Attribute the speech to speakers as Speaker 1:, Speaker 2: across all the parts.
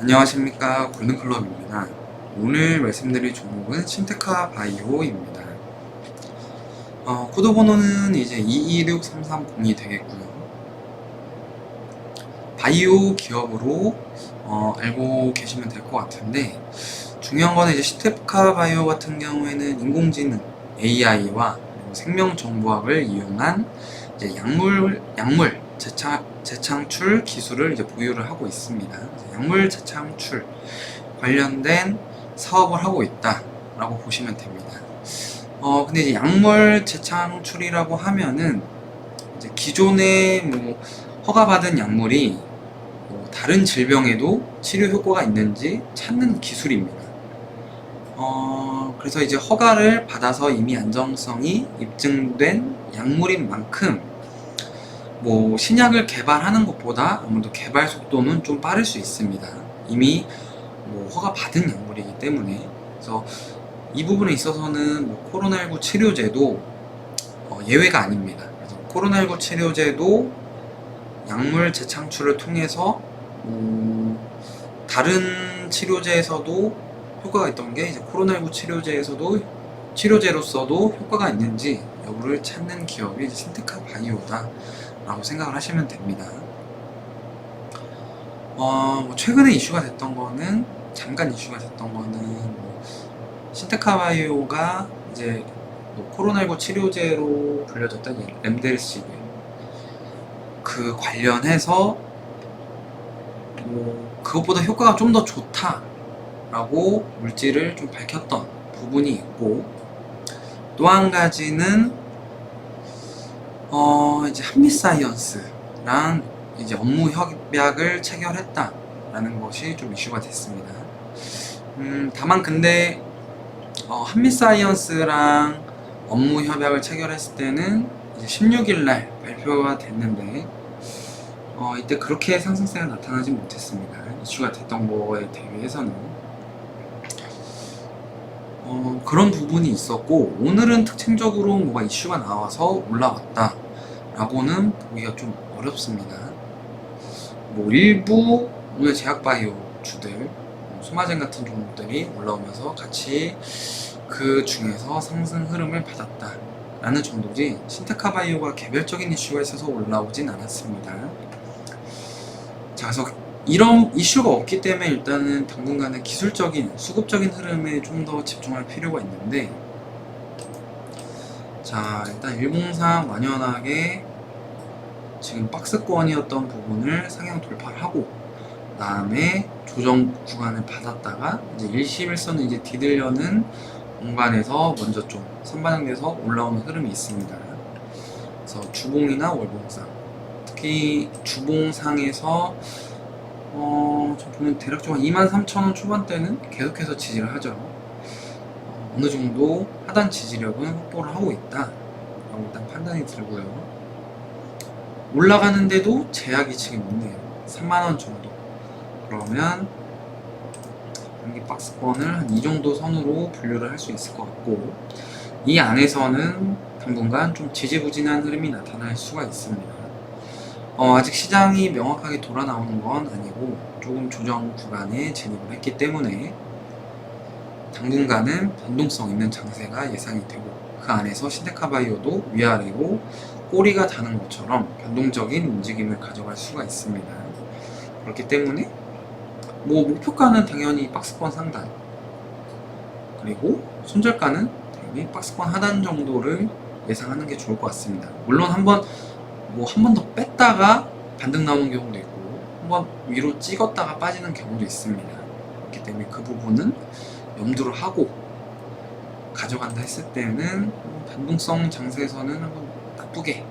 Speaker 1: 안녕하십니까 골든클럽입니다. 오늘 말씀드릴 종목은 신테카 바이오입니다. 어, 코드 번호는 이제 226330이 되겠고요. 바이오 기업으로 어, 알고 계시면 될 것 같은데 중요한 거는 이제 신테카 바이오 같은 경우에는 인공지능 AI와 생명정보학을 이용한 약물 약물 재창, 재창출 기술을 이제 보유를 하고 있습니다. 약물 재창출 관련된 사업을 하고 있다라고 보시면 됩니다. 어, 근데 이제 약물 재창출이라고 하면은 이제 기존에 뭐 허가받은 약물이 뭐 다른 질병에도 치료 효과가 있는지 찾는 기술입니다. 어, 그래서 이제 허가를 받아서 이미 안정성이 입증된 약물인 만큼 뭐 신약을 개발하는 것보다 아무래도 개발 속도는 좀 빠를 수 있습니다. 이미 뭐 허가 받은 약물이기 때문에 그래서 이 부분에 있어서는 뭐 코로나19 치료제도 어, 예외가 아닙니다. 그래서 코로나19 치료제도 약물 재창출을 통해서 음, 다른 치료제에서도 효과가 있던 게 이제 코로나19 치료제에서도 치료제로서도 효과가 있는지 여부를 찾는 기업이 신테카 바이오다. 라고 생각을 하시면 됩니다. 어, 뭐 최근에 이슈가 됐던 거는 잠깐 이슈가 됐던 거는 뭐 신테카바이오가 이제 뭐 코로나19 치료제로 불려졌던 이 렘데시빌 그 관련해서 뭐 그것보다 효과가 좀 더 좋다라고 물질을 좀 밝혔던 부분이 있고 또 한 가지는 어, 이제 한미사이언스랑 이제 업무 협약을 체결했다라는 것이 좀 이슈가 됐습니다. 음, 다만 근데 어, 한미사이언스랑 업무 협약을 체결했을 때는 이제 16일 날 발표가 됐는데 어, 이때 그렇게 상승세가 나타나지 못했습니다. 이슈가 됐던 거에 대비해서는 어, 그런 부분이 있었고 오늘은 특징적으로 뭐가 이슈가 나와서 올라왔다. 라고는 보기가 좀 어렵습니다. 뭐 일부 오늘 제약바이오 주들 뭐 소마젠 같은 종목들이 올라오면서 같이 그 중에서 상승 흐름을 받았다 라는 정도지 신테카 바이오가 개별적인 이슈가 있어서 올라오진 않았습니다. 자 그래서 이런 이슈가 없기 때문에 일단은 당분간은 기술적인 수급적인 흐름에 좀 더 집중할 필요가 있는데 자 일단 일봉상 완연하게 지금 박스권이었던 부분을 상향 돌파를 하고 그 다음에 조정 구간을 받았다가 이제 일시일선은 이제 뒤들려는 공간에서 먼저 좀 선반영돼서 올라오는 흐름이 있습니다. 그래서 주봉이나 월봉상 특히 주봉상에서 어, 저 보면 대략적으로 23,000원 초반대는 계속해서 지지를 하죠. 어, 어느 정도 하단 지지력은 확보를 하고 있다. 라고 일단 판단이 들고요. 올라가는데도 제약이 지금 있네요. 3만원 정도. 그러면 여기 박스권을 한 이 정도 선으로 분류를 할 수 있을 것 같고 이 안에서는 당분간 좀 지지부진한 흐름이 나타날 수가 있습니다. 어, 아직 시장이 명확하게 돌아 나오는 건 아니고 조금 조정 구간에 진입을 했기 때문에 당분간은 변동성 있는 장세가 예상이 되고 그 안에서 신테카바이오도 위아래로 꼬리가 다는 것처럼 변동적인 움직임을 가져갈 수가 있습니다. 그렇기 때문에 뭐 목표가는 당연히 박스권 상단 그리고 손절가는 박스권 하단 정도를 예상하는 게 좋을 것 같습니다. 물론 한번 뭐 한 번 더 뺐다가 반등 나오는 경우도 있고 한 번 위로 찍었다가 빠지는 경우도 있습니다. 그렇기 때문에 그 부분은 염두를 하고 가져간다 했을 때는 뭐 변동성 장세에서는 한번 나쁘게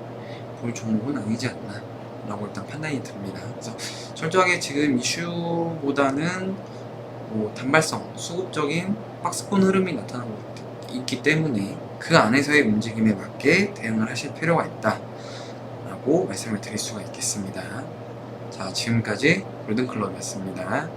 Speaker 1: 볼 종목은 아니지 않나 라고 일단 판단이 듭니다. 그래서 철저하게 지금 이슈보다는 뭐 단발성, 수급적인 박스권 흐름이 나타나고 있기 때문에 그 안에서의 움직임에 맞게 대응을 하실 필요가 있다 라고 말씀을 드릴 수가 있겠습니다. 자 지금까지 골든클럽이었습니다.